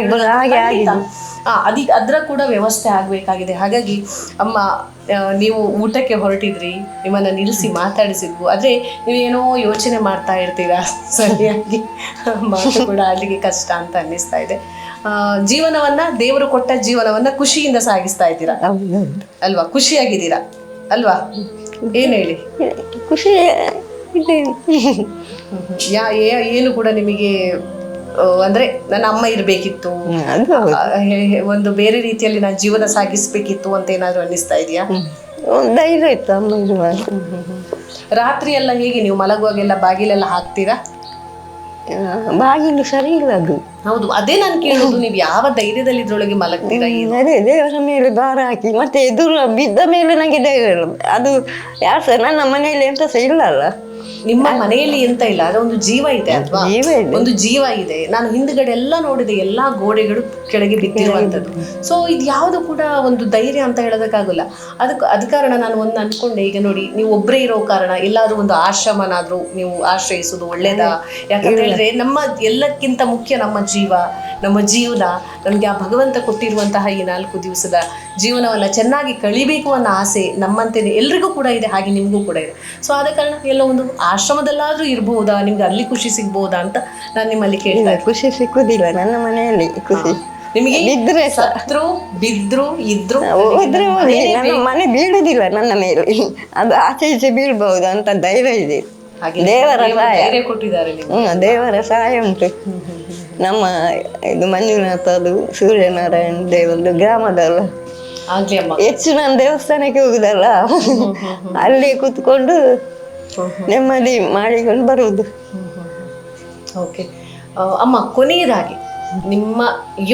ಅದಿ ಅದರ ಕೂಡ ವ್ಯವಸ್ಥೆ ಆಗಬೇಕಾಗಿದೆ. ಹಾಗಾಗಿ ಅಮ್ಮ ನೀವು ಊಟಕ್ಕೆ ಹೊರಟಿದ್ರಿ. ನಿಮ್ಮನ್ನ ನಿಲ್ಲಿಸಿ ಮಾತಾಡಿಸಿದ್ವು. ಆದ್ರೆ ನೀವೇನೋ ಯೋಚನೆ ಮಾಡ್ತಾ ಇರ್ತೀರಾ? ಸರಿಯಾಗಿ ಮಾತು ಕೂಡ ಅಲ್ಲಿಗೆ ಕಷ್ಟ ಅಂತ ಅನ್ನಿಸ್ತಾ ಇದೆ. ಜೀವನವನ್ನ ದೇವರು ಕೊಟ್ಟ ಜೀವನವನ್ನ ಖುಷಿಯಿಂದ ಸಾಗಿಸ್ತಾ ಇದ್ದೀರಾ? ಅಲ್ವಾ? ಖುಷಿಯಾಗಿದ್ದೀರಾ? ಅಲ್ವಾ? ಏನ್ ಹೇಳಿ? ಖುಷಿ ಯಾ ಏನು ಕೂಡ ನಿಮಗೆ ಅಂದ್ರೆ ನನ್ನ ಅಮ್ಮ ಇರಬೇಕಿತ್ತು. ಒಂದು ಬೇರೆ ರೀತಿಯಲ್ಲಿ ನಾನು ಜೀವನ ಸಾಗಿಸ್ಬೇಕಿತ್ತು ಅಂತ ಏನಾದ್ರು ಅನ್ನಿಸ್ತಾ ಇದೆಯಾ. ಧೈರ್ಯ ಇತ್ತು ಅಮ್ಮ ಇರುವಾಗ ರಾತ್ರಿ ಎಲ್ಲ ಹೇಗೆ ನೀವು ಮಲಗುವಾಗೆಲ್ಲ ಬಾಗಿಲೆಲ್ಲ ಹಾಕ್ತೀರಾ? ಬಾಗಿಲು ಸರಿ ಇಲ್ಲ ಅದು ಹೌದು ಅದೇ ನಾನು ಕೇಳೋದು ನೀವು ಯಾವ ಧೈರ್ಯದಲ್ಲಿ ಇದ್ರೊಳಗೆ ಮಲಗ್ತೀರಾ ಏನು? ಅದೇ ದೇವರ ಮೇಲೆ ಭಾರ ಹಾಕಿ ಮತ್ತೆ ಎದುರು ಬಿದ್ದ ಮೇಲೆ ನನಗೆ ಧೈರ್ಯ ಇಲ್ಲ. ಅದು ಯಾರು ಸಹ ನನ್ನ ಮನೆಯಲ್ಲಿ ಎಂತ ಸಹ ಇಲ್ಲ ಅಲ್ಲ. ನಿಮ್ಮ ಮನೆಯಲ್ಲಿ ಎಂತ ಇಲ್ಲ ಅದ್ರ ಒಂದು ಜೀವ ಇದೆ ಅಲ್ವಾ? ಒಂದು ಜೀವ ಇದೆ. ನಾನು ಹಿಂದ್ಗಡೆ ಎಲ್ಲ ನೋಡಿದೆ ಎಲ್ಲಾ ಗೋಡೆಗಳು ಕೆಳಗೆ ಬಿದ್ದಿರುವಂತದ್ದು ಸೊ ಇದು ಯಾವುದು ಕೂಡ ಒಂದು ಧೈರ್ಯ ಅಂತ ಹೇಳೋದಕ್ಕಾಗಲ್ಲ. ಅದಕ್ಕೆ ಅದ ಕಾರಣ ನಾನು ಒಂದು ಅನ್ಕೊಂಡೆ ಈಗ ನೋಡಿ ನೀವು ಒಬ್ಬರೇ ಇರೋ ಕಾರಣ ಎಲ್ಲಾದ್ರೂ ಒಂದು ಆಶ್ರಮನಾದ್ರೂ ನೀವು ಆಶ್ರಯಿಸೋದು ಒಳ್ಳೇದ? ಯಾಕಂತ ಹೇಳಿದ್ರೆ ನಮ್ಮ ಎಲ್ಲಕ್ಕಿಂತ ಮುಖ್ಯ ನಮ್ಮ ಜೀವ ನಮ್ಮ ಜೀವನ ನಮಗೆ ಆ ಭಗವಂತ ಕೊಟ್ಟಿರುವಂತಹ ಈ ನಾಲ್ಕು ದಿವಸದ ಜೀವನವನ್ನ ಚೆನ್ನಾಗಿ ಕಳಿಬೇಕು ಅನ್ನೋ ಆಸೆ ನಮ್ಮಂತೆ ಎಲ್ರಿಗೂ ಕೂಡ ಇದೆ ಹಾಗೆ ನಿಮಗೂ ಕೂಡ ಇದೆ. ಸೊ ಆದ ಕಾರಣ ಎಲ್ಲ ಒಂದು ಆಶ್ರಮದಲ್ಲಾದ್ರೂ ಇರ್ಬೋದಾ? ನಿಮ್ಗೆ ಅಲ್ಲಿ ಖುಷಿ ಸಿಗ್ಬಹುದಾ ಅಂತ ನಾನು ನಿಮ್ಮಲ್ಲಿ ಕೇಳ್ತಾ ಇಲ್ಲ ಖುಷಿ ಸಿಕ್ಕುದಿಲ್ಲ ನನ್ನ ಮನೆಯಲ್ಲಿ ಖುಷಿ. ನಿಮಗೆ ಬಿದ್ರೆ ಸತ್ರು ಬಿದ್ರು ಇದ್ರು? ಹೋದ್ರೆ ಹೋಗಿ ನನ್ನ ಮನೆ ಬೀಳುದಿಲ್ಲ ನನ್ನ ಮೇಲೆ. ಅದು ಆಚೆ ಈಚೆ ಬೀಳ್ಬಹುದು ಅಂತ ಧೈರ್ಯ ಇದೆ. ದೇವರ ಸಹಾಯ. ಕೊಟ್ಟಿದ್ದಾರೆ ನಿಮ್ಗೆ. ದೇವರ ಸಹಾಯ ಉಂಟು. ನಮ್ಮ ಇದು ಮಂಜುನಾಥದು ಸೂರ್ಯನಾರಾಯಣ ದೇವರದು ಗ್ರಾಮದಲ್ಲ. ಹೆಚ್ಚು ನಾನು ದೇವಸ್ಥಾನಕ್ಕೆ ಹೋಗುದಲ್ಲ. ಅಲ್ಲಿ ಕೂತ್ಕೊಂಡು ನೆಮ್ಮದಿ ಮಾಡಿಕೊಂಡು ಬರುವುದು. ಓಕೆ. ಅಮ್ಮ ಕೊನೆಯದಾಗಿ ನಿಮ್ಮ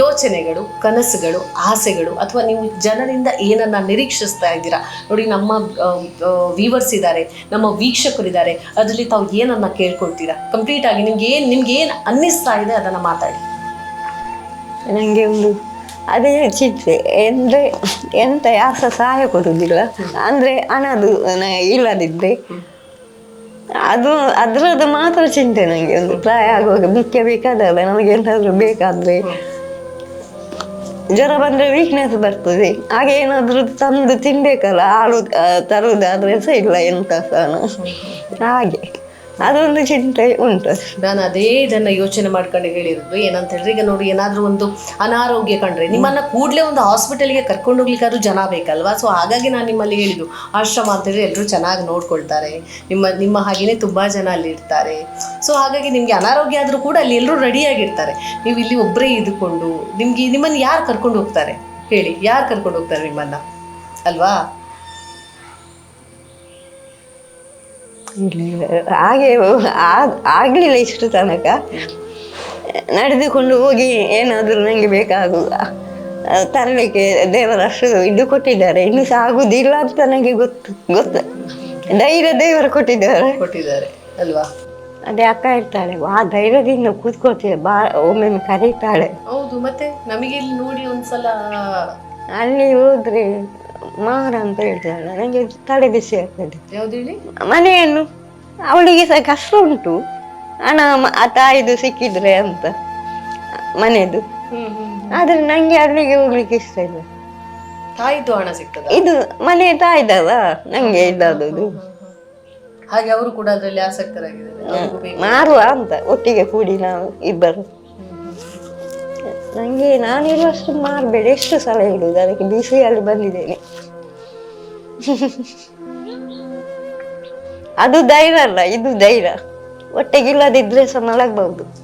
ಯೋಚನೆಗಳು ಕನಸುಗಳು ಆಸೆಗಳು ಅಥವಾ ನೀವು ಜನರಿಂದ ಏನನ್ನ ನಿರೀಕ್ಷಿಸ್ತಾ ಇದ್ದೀರಾ? ನೋಡಿ ನಮ್ಮ ವೀವರ್ಸ್ ಇದ್ದಾರೆ ನಮ್ಮ ವೀಕ್ಷಕರಿದ್ದಾರೆ ಅದರಲ್ಲಿ ತಾವು ಏನನ್ನ ಕೇಳ್ಕೊಳ್ತೀರಾ? ಕಂಪ್ಲೀಟ್ ಆಗಿ ನಿಮ್ಗೆ ಏನು ನಿಮ್ಗೆ ಏನು ಅನ್ನಿಸ್ತಾ ಇದೆ ಅದನ್ನ ಮಾತಾಡಿ. ನನಗೆ ಒಂದು ಅದೇ ಚಿಂತೆ ಅಂದರೆ ಎಂತ ಸಹ ಸಹಾಯ ಕೊಡುವುದಿಲ್ಲ ಅಂದರೆ ಹಣದು ಇಲ್ಲದಿದ್ದರೆ ಅದು, ಅದರದ್ದು ಮಾತ್ರ ಚಿಂತೆ ನನಗೆ ಒಂದು ಪ್ರಾಯ ಆಗುವಾಗ ಮುಖ್ಯ ಬೇಕಾದಲ್ಲ ನಮಗೆ ಎಂತಾದ್ರೂ ಬೇಕಾದರೆ ಜ್ವರ ಬಂದರೆ ವೀಕ್ನೆಸ್ ಬರ್ತದೆ. ಹಾಗೆ ಏನಾದರೂ ತಂದು ತಿನ್ಬೇಕಲ್ಲ ಆಳು ತರುವುದಾದ್ರೆ ಸಹ ಇಲ್ಲ ಎಂತ ಸಹ. ಹಾಗೆ. ಅದೊಂದು ಚಿಂತೆ ಉಂಟು ನಾನು ಅದೇ ಇದನ್ನ ಯೋಚನೆ ಮಾಡ್ಕೊಂಡು ಹೇಳಿರೋದು. ಏನಂತ ಹೇಳಿದ್ರೆ ಈಗ ನೋಡಿ ಏನಾದರೂ ಒಂದು ಅನಾರೋಗ್ಯ ಕಂಡ್ರೆ ನಿಮ್ಮನ್ನ ಕೂಡಲೇ ಒಂದು ಹಾಸ್ಪಿಟಲ್ಗೆ ಕರ್ಕೊಂಡು ಹೋಗ್ಲಿಕ್ಕಾದ್ರೂ ಜನ ಬೇಕಲ್ವಾ? ಸೊ ಹಾಗಾಗಿ ನಾನು ನಿಮ್ಮಲ್ಲಿ ಹೇಳಿದ್ದು, ಆಶ್ರಮ ಅಂತ ಹೇಳಿದ್ರೆ ಎಲ್ಲರೂ ಚೆನ್ನಾಗಿ ನೋಡ್ಕೊಳ್ತಾರೆ. ನಿಮ್ಮ ನಿಮ್ಮ ಹಾಗೆಯೇ ತುಂಬಾ ಜನ ಅಲ್ಲಿ ಇರ್ತಾರೆ. ಸೊ ಹಾಗಾಗಿ ನಿಮಗೆ ಅನಾರೋಗ್ಯ ಆದರೂ ಕೂಡ ಅಲ್ಲಿ ಎಲ್ಲರೂ ರೆಡಿಯಾಗಿರ್ತಾರೆ ನೀವು ಇಲ್ಲಿ ಒಬ್ಬರೇ ಇದ್ದುಕೊಂಡು ನಿಮಗೆ, ನಿಮ್ಮನ್ನು ಯಾರು ಕರ್ಕೊಂಡು ಹೋಗ್ತಾರೆ? ಹೇಳಿ, ಯಾರು ಕರ್ಕೊಂಡು ಹೋಗ್ತಾರೆ ನಿಮ್ಮನ್ನು? ಅಲ್ವಾ? ಹಾಗೆ ಆಗಲಿಲ್ಲ ಆಗ್ಲಿಲ್ಲ ಇಷ್ಟು ತನಕ. ನಡೆದುಕೊಂಡು ಹೋಗಿ ಏನಾದರೂ ನನಗೆ ಬೇಕಾಗುವ ತರಲಿಕ್ಕೆ ದೇವರಷ್ಟು ಇದು ಕೊಟ್ಟಿದ್ದಾರೆ. ಇನ್ನು ಸಹ ಆಗುದಿಲ್ಲ ಅಂತ ನನಗೆ ಗೊತ್ತು ಗೊತ್ತು. ಧೈರ್ಯ ದೇವರು ಕೊಟ್ಟಿದ್ದಾರೆ. ಕೊಟ್ಟಿದ್ದಾರೆ ಅಲ್ವಾ? ಅದೇ ಅಕ್ಕ ಇರ್ತಾಳೆ ಆ ಧೈರ್ಯದಿಂದ ಕೂತ್ಕೊಳ್ತೀವಿ ಬಾ ಒಮ್ಮೆ ಕರೀತಾಳೆ. ಹೌದು ಮತ್ತೆ ನಮಗೆ ಇಲ್ಲಿ ನೋಡಿ ಒಂದ್ಸಲ ಅಲ್ಲಿ ಹೋದ್ರೆ ಮಾರ ಅಂತ ಹೇಳ್ತಾಳೆ ನನಗೆ ತಲೆ ಬಿಸಿ ಆಗ್ತದೆ. ಯಾವ್ದು ಹೇಳಿ? ಮನೆಯನ್ನು ಅವಳಿಗೆ ಸಹ ಕಷ್ಟ ಉಂಟು. ಹಣ ಮ- ಆ ತಾಯಿದು ಸಿಕ್ಕಿದ್ರೆ ಅಂತ ಮನೆದು. ಆದ್ರೆ ನಂಗೆ ಅಲ್ಲಿಗೆ ಹೋಗ್ಲಿಕ್ಕೆ ಇಷ್ಟ ಇಲ್ಲ. ತಾಯಿದು ಹಣ ಸಿಗ್ತದ? ಇದು ಮನೆ ತಾಯಿದಲ್ಲ ನಂಗೆ ಇದ್ದದ್ದು. ಹಾಗೆ ಅವರು ಕೂಡ ಅದರಲ್ಲಿ ಆಸಕ್ತರಾಗಿದ್ದಾರೆ. ಅವ್ರಿಗೂ ಬೇಕು. ಮಾರುವ ಅಂತ ಒಟ್ಟಿಗೆ ಕೂಡಿ ನಾವು ಇಬ್ಬರು. ನಂಗೆ ನಾನಿರುವಷ್ಟು ಮಾರ್ಬೇಡ ಎಷ್ಟು ಸಲ ಹೇಳುದು ಅದಕ್ಕೆ ಬಿಸಿಯಲ್ಲಿ ಬಂದಿದ್ದೇನೆ. ಅದು ಧೈರ್ಯ ಅಲ್ಲ, ಇದು ಧೈರ್ಯ. ಹೊಟ್ಟೆಗಿಲ್ಲದಿದ್ರೆ ಸಹ ಮಲಗಬಹುದು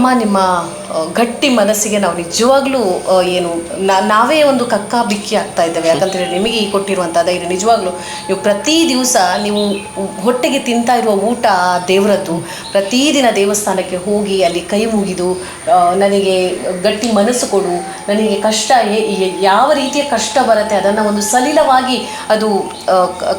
ಅಮ್ಮ ನಿಮ್ಮ ಆ, ಗಟ್ಟಿ ಮನಸ್ಸಿಗೆ ನಾವು ನಿಜವಾಗ್ಲೂ ಏನು ನಾವೇ ಒಂದು ಕಕ್ಕಾ ಬಿಕ್ಕಿ ಆಗ್ತಾ ಇದ್ದೇವೆ. ಯಾಕಂತೇಳಿ ನಿಮಗೆ ಈ ಕೊಟ್ಟಿರುವಂಥ ಧೈರ್ಯ, ನಿಜವಾಗ್ಲೂ, ನೀವು ಪ್ರತಿ ದಿವಸ ನೀವು ಹೊಟ್ಟೆಗೆ ತಿಂತಾ ಇರುವ ಊಟ ದೇವರದ್ದು ಪ್ರತಿದಿನ ದೇವಸ್ಥಾನಕ್ಕೆ ಹೋಗಿ ಅಲ್ಲಿ ಕೈ ಮುಗಿದು ನನಗೆ ಗಟ್ಟಿ ಮನಸ್ಸು ಕೊಡು, ನನಗೆ ಕಷ್ಟ ಯಾವ ರೀತಿಯ ಕಷ್ಟ ಬರುತ್ತೆ ಅದನ್ನು ಒಂದು ಸಲಿಲವಾಗಿ ಅದು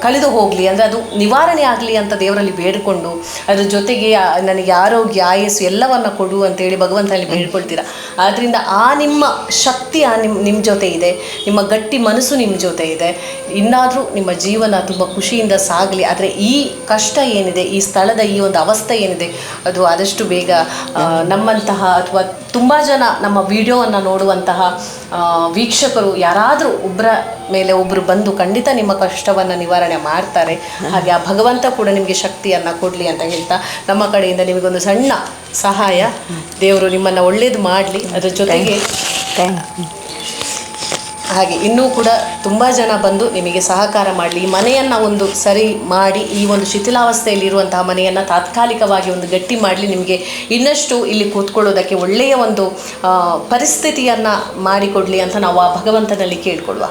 ಕಳೆದು ಹೋಗಲಿ, ಅಂದರೆ ಅದು ನಿವಾರಣೆ ಆಗಲಿ ಅಂತ ದೇವರಲ್ಲಿ ಬೇಡಿಕೊಂಡು, ಅದ್ರ ಜೊತೆಗೆ ನನಗೆ ಆರೋಗ್ಯ, ಆಯಸ್ಸು ಎಲ್ಲವನ್ನ ಕೊಡು ಅಂತೇಳಿ ಭಗವಂತನಲ್ಲಿ ಬೇಡ್ಕೊಳ್ತೀರಾ ಆದ್ರಿಂದ ಆ ನಿಮ್ಮ ಶಕ್ತಿ ಆ ನಿಮ್ಮ ನಿಮ್ಮ ಜೊತೆ ಇದೆ. ನಿಮ್ಮ ಗಟ್ಟಿ ಮನಸ್ಸು ನಿಮ್ಮ ಜೊತೆ ಇದೆ. ಇನ್ನಾದರೂ ನಿಮ್ಮ ಜೀವನ ತುಂಬ ಖುಷಿಯಿಂದ ಸಾಗಲಿ. ಆದರೆ ಈ ಕಷ್ಟ ಏನಿದೆ, ಈ ಸ್ಥಳದ ಈ ಒಂದು ಅವಸ್ಥೆ ಏನಿದೆ, ಅದು ಆದಷ್ಟು ಬೇಗ ನಮ್ಮಂತಹ ಅಥವಾ ತುಂಬ ಜನ ನಮ್ಮ ವಿಡಿಯೋವನ್ನು ನೋಡುವಂತಹ ವೀಕ್ಷಕರು ಯಾರಾದರೂ ಒಬ್ಬರ ಮೇಲೆ ಒಬ್ಬರು ಬಂದು ಖಂಡಿತ ನಿಮ್ಮ ಕಷ್ಟವನ್ನು ನಿವಾರಣೆ ಮಾಡ್ತಾರೆ. ಹಾಗೆ ಆ ಭಗವಂತ ಕೂಡ ನಿಮಗೆ ಶಕ್ತಿಯನ್ನು ಕೊಡಲಿ ಅಂತ ಹೇಳ್ತಾ ನಮ್ಮ ಕಡೆಯಿಂದ ನಿಮಗೊಂದು ಸಣ್ಣ ಸಹಾಯ. ದೇವರು ನಿಮ್ಮನ್ನು ಒಳ್ಳೇದು ಮಾಡಲಿ. ಅದರ ಜೊತೆಗೆ ಹಾಗೆ ಇನ್ನೂ ಕೂಡ ತುಂಬ ಜನ ಬಂದು ನಿಮಗೆ ಸಹಕಾರ ಮಾಡಲಿ. ಈ ಮನೆಯನ್ನು ಒಂದು ಸರಿ ಮಾಡಿ, ಈ ಒಂದು ಶಿಥಿಲಾವಸ್ಥೆಯಲ್ಲಿ ಇರುವಂತಹ ಮನೆಯನ್ನು ತಾತ್ಕಾಲಿಕವಾಗಿ ಒಂದು ಗಟ್ಟಿ ಮಾಡಲಿ. ನಿಮಗೆ ಇನ್ನಷ್ಟು ಇಲ್ಲಿ ಕೂತ್ಕೊಳ್ಳೋದಕ್ಕೆ ಒಳ್ಳೆಯ ಒಂದು ಪರಿಸ್ಥಿತಿಯನ್ನು ಮಾಡಿಕೊಡಲಿ ಅಂತ ನಾವು ಆ ಭಗವಂತನಲ್ಲಿ ಕೇಳ್ಕೊಳ್ಳುವ.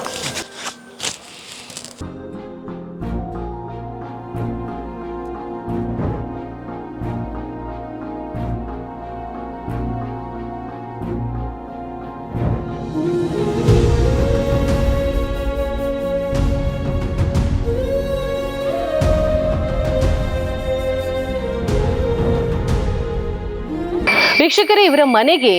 ವೀಕ್ಷಕರೇ ಇವರ ಮನೆಗೆ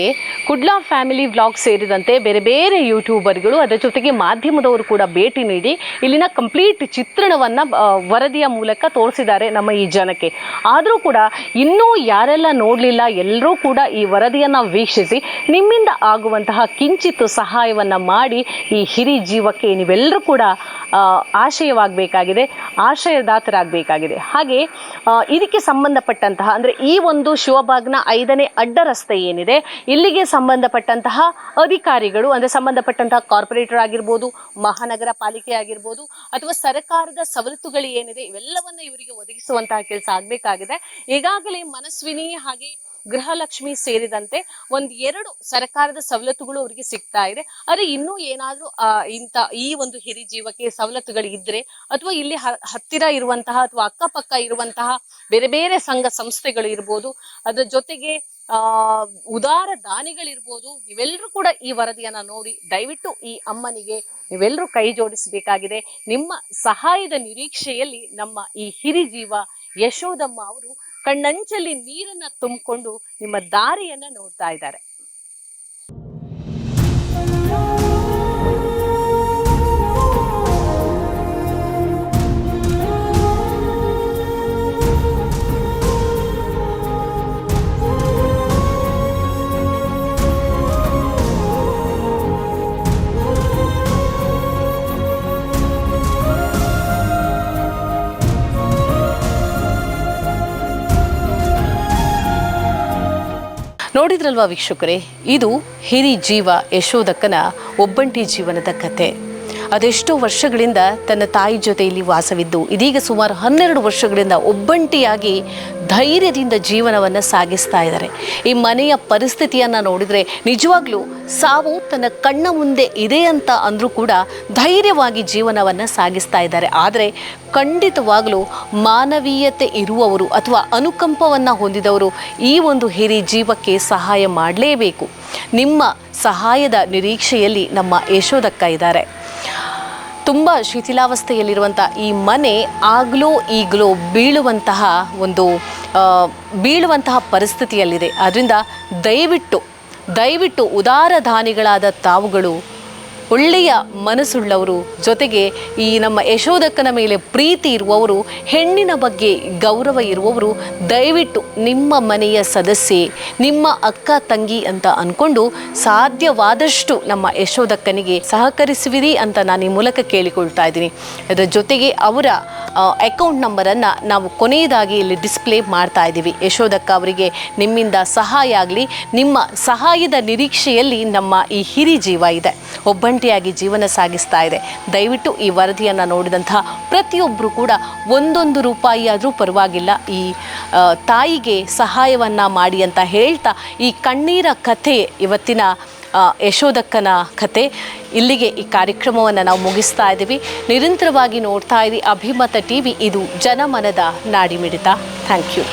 ಕುಡ್ಲಾ ಫ್ಯಾಮಿಲಿ ವ್ಲಾಗ್ ಸೇರಿದಂತೆ ಬೇರೆ ಬೇರೆ ಯೂಟ್ಯೂಬರ್ಗಳು ಅದರ ಜೊತೆಗೆ ಮಾಧ್ಯಮದವರು ಕೂಡ ಭೇಟಿ ನೀಡಿ ಇಲ್ಲಿನ ಕಂಪ್ಲೀಟ್ ಚಿತ್ರಣವನ್ನು ವರದಿಯ ಮೂಲಕ ತೋರಿಸಿದ್ದಾರೆ ನಮ್ಮ ಈ ಜನಕ್ಕೆ. ಆದರೂ ಕೂಡ ಇನ್ನೂ ಯಾರೆಲ್ಲ ನೋಡಲಿಲ್ಲ ಎಲ್ಲರೂ ಕೂಡ ಈ ವರದಿಯನ್ನು ವೀಕ್ಷಿಸಿ, ನಿಮ್ಮಿಂದ ಆಗುವಂತಹ ಕಿಂಚಿತ್ತು ಸಹಾಯವನ್ನು ಮಾಡಿ ಈ ಹಿರಿ ಜೀವಕ್ಕೆ ನೀವೆಲ್ಲರೂ ಕೂಡ ಆಶಯವಾಗಬೇಕಾಗಿದೆ, ಆಶಯದಾತರಾಗಬೇಕಾಗಿದೆ. ಹಾಗೆ ಇದಕ್ಕೆ ಸಂಬಂಧಪಟ್ಟಂತಹ, ಅಂದರೆ ಈ ಒಂದು ಶಿವಭಾಗ್ನ ಐದನೇ ಅಡ್ಡ ರಸ್ತೆ ಏನಿದೆ, ಇಲ್ಲಿಗೆ ಸಂಬಂಧಪಟ್ಟಂತಹ ಅಧಿಕಾರಿಗಳು, ಅಂದರೆ ಸಂಬಂಧಪಟ್ಟಂತಹ ಕಾರ್ಪೊರೇಟರ್ ಆಗಿರ್ಬೋದು, ಮಹಾನಗರ ಪಾಲಿಕೆ ಆಗಿರ್ಬೋದು, ಅಥವಾ ಸರ್ಕಾರದ ಸವಲತ್ತುಗಳು ಏನಿದೆ, ಇವೆಲ್ಲವನ್ನ ಇವರಿಗೆ ಒದಗಿಸುವಂತಹ ಕೆಲಸ ಆಗಬೇಕಾಗಿದೆ. ಈಗಾಗಲೇ ಮನಸ್ವಿನಿ ಹಾಗೆ ಗೃಹಲಕ್ಷ್ಮಿ ಸೇರಿದಂತೆ ಒಂದ್ ಎರಡು ಸರ್ಕಾರದ ಸವಲತ್ತುಗಳು ಅವರಿಗೆ ಸಿಗ್ತಾ ಇದೆ. ಆದ್ರೆ ಇನ್ನೂ ಏನಾದ್ರೂ ಇಂತ ಈ ಒಂದು ಹಿರಿ ಜೀವಕ್ಕೆ ಸವಲತ್ತುಗಳು ಇದ್ರೆ ಅಥವಾ ಇಲ್ಲಿ ಹತ್ತಿರ ಇರುವಂತಹ ಅಥವಾ ಅಕ್ಕಪಕ್ಕ ಇರುವಂತಹ ಬೇರೆ ಬೇರೆ ಸಂಘ ಸಂಸ್ಥೆಗಳು ಇರ್ಬೋದು, ಅದ್ರ ಜೊತೆಗೆ, ಆ, ಉದಾರ ದಾನಿಗಳಿರ್ಬೋದು ನೀವೆಲ್ಲರೂ ಕೂಡ ಈ ವರದಿಯನ್ನ ನೋಡಿ ದಯವಿಟ್ಟು ಈ ಅಮ್ಮನಿಗೆ ನೀವೆಲ್ಲರೂ ಕೈ ಜೋಡಿಸಬೇಕಾಗಿದೆ. ನಿಮ್ಮ ಸಹಾಯದ ನಿರೀಕ್ಷೆಯಲ್ಲಿ ನಮ್ಮ ಈ ಹಿರಿ ಜೀವ ಯಶೋದಮ್ಮ ಅವರು ಕಣ್ಣಂಚಲ್ಲಿ ನೀರನ್ನ ತುಂಬಿಕೊಂಡು ನಿಮ್ಮ ದಾರಿಯನ್ನ ನೋಡ್ತಾ ಇದ್ದಾರೆ. ನೋಡಿದ್ರಲ್ವಾ ವೀಕ್ಷಕರೇ? ಇದು ಹಿರಿ ಜೀವ ಯಶೋದಕ್ಕನ ಒಬ್ಬಂಟಿ ಜೀವನದ ಕತೆ. ಅದೆಷ್ಟೋ ವರ್ಷಗಳಿಂದ ತನ್ನ ತಾಯಿ ಜೊತೆ ಇಲ್ಲಿ ವಾಸವಿದ್ದು, ಇದೀಗ ಸುಮಾರು ಹನ್ನೆರಡು ವರ್ಷಗಳಿಂದ ಒಬ್ಬಂಟಿಯಾಗಿ ಧೈರ್ಯದಿಂದ ಜೀವನವನ್ನು ಸಾಗಿಸ್ತಾ ಇದ್ದಾರೆ. ಈ ಮನೆಯ ಪರಿಸ್ಥಿತಿಯನ್ನು ನೋಡಿದರೆ ನಿಜವಾಗ್ಲೂ ಸಾವು ತನ್ನ ಕಣ್ಣ ಮುಂದೆ ಇದೆ ಅಂತ ಅಂದರೂ ಕೂಡ ಧೈರ್ಯವಾಗಿ ಜೀವನವನ್ನು ಸಾಗಿಸ್ತಾ ಇದ್ದಾರೆ. ಆದರೆ ಖಂಡಿತವಾಗಲೂ ಮಾನವೀಯತೆ ಇರುವವರು ಅಥವಾ ಅನುಕಂಪವನ್ನು ಹೊಂದಿದವರು ಈ ಒಂದು ಹಿರಿ ಜೀವಕ್ಕೆ ಸಹಾಯ ಮಾಡಲೇಬೇಕು. ನಿಮ್ಮ ಸಹಾಯದ ನಿರೀಕ್ಷೆಯಲ್ಲಿ ನಮ್ಮ ಯಶೋದಕ್ಕ ಇದ್ದಾರೆ. ತುಂಬ ಶಿಥಿಲಾವಸ್ಥೆಯಲ್ಲಿರುವಂಥ ಈ ಮನೆ ಆಗಲೋ ಈಗಲೋ ಬೀಳುವಂತಹ ಒಂದು ಬೀಳುವಂತಹ ಪರಿಸ್ಥಿತಿಯಲ್ಲಿದೆ. ಆದ್ದರಿಂದ ದಯವಿಟ್ಟು ದಯವಿಟ್ಟು ಉದಾರ ದಾನಿಗಳಾದ ತಾವುಗಳು ಒಳ್ಳೆಯ ಮನಸ್ಸುಳ್ಳವರು ಜೊತೆಗೆ ಈ ನಮ್ಮ ಯಶೋದಕ್ಕನ ಮೇಲೆ ಪ್ರೀತಿ ಇರುವವರು, ಹೆಣ್ಣಿನ ಬಗ್ಗೆ ಗೌರವ ಇರುವವರು, ದಯವಿಟ್ಟು ನಿಮ್ಮ ಮನೆಯ ಸದಸ್ಯೆ, ನಿಮ್ಮ ಅಕ್ಕ ತಂಗಿ ಅಂತ ಅಂದ್ಕೊಂಡು ಸಾಧ್ಯವಾದಷ್ಟು ನಮ್ಮ ಯಶೋದಕ್ಕನಿಗೆ ಸಹಕರಿಸುವಿರಿ ಅಂತ ನಾನು ಈ ಮೂಲಕ ಕೇಳಿಕೊಳ್ತಾ ಇದ್ದೀನಿ. ಅದರ ಜೊತೆಗೆ ಅವರ ಅಕೌಂಟ್ ನಂಬರನ್ನು ನಾವು ಕೊನೆಯದಾಗಿ ಇಲ್ಲಿ ಡಿಸ್ಪ್ಲೇ ಮಾಡ್ತಾ ಇದ್ದೀವಿ. ಯಶೋದಕ್ಕ ಅವರಿಗೆ ನಿಮ್ಮಿಂದ ಸಹಾಯ ಆಗಲಿ, ನಿಮ್ಮ ಸಹಾಯದ ನಿರೀಕ್ಷೆಯಲ್ಲಿ ನಮ್ಮ ಈ ಹಿರಿ ಜೀವ ಇದೆ ಒಬ್ಬಂಟಿಯಾಗಿ ಜೀವನ ಸಾಗಿಸ್ತಾ ಇದೆ. ದಯವಿಟ್ಟು ಈ ವರದಿಯನ್ನು ನೋಡಿದಂತಹ ಪ್ರತಿಯೊಬ್ಬರು ಕೂಡ ಒಂದೊಂದು ರೂಪಾಯಿ ಆದರೂ ಪರವಾಗಿಲ್ಲ. ಈ ತಾಯಿಗೆ ಸಹಾಯವನ್ನು ಮಾಡಿ ಅಂತ ಹೇಳ್ತಾ ಈ ಕಣ್ಣೀರ ಕಥೆ, ಇವತ್ತಿನ ಯಶೋದಕ್ಕನ ಕತೆ ಇಲ್ಲಿಗೆ ಈ ಕಾರ್ಯಕ್ರಮವನ್ನು ನಾವು ಮುಗಿಸ್ತಾ ಇದ್ದೀವಿ. ನಿರಂತರವಾಗಿ ನೋಡ್ತಾ ಇದ್ದೀವಿ ಅಭಿಮತ ಟಿ ವಿ ಇದು ಜನಮನದ ನಾಡಿಮಿಡಿತ. Thank you.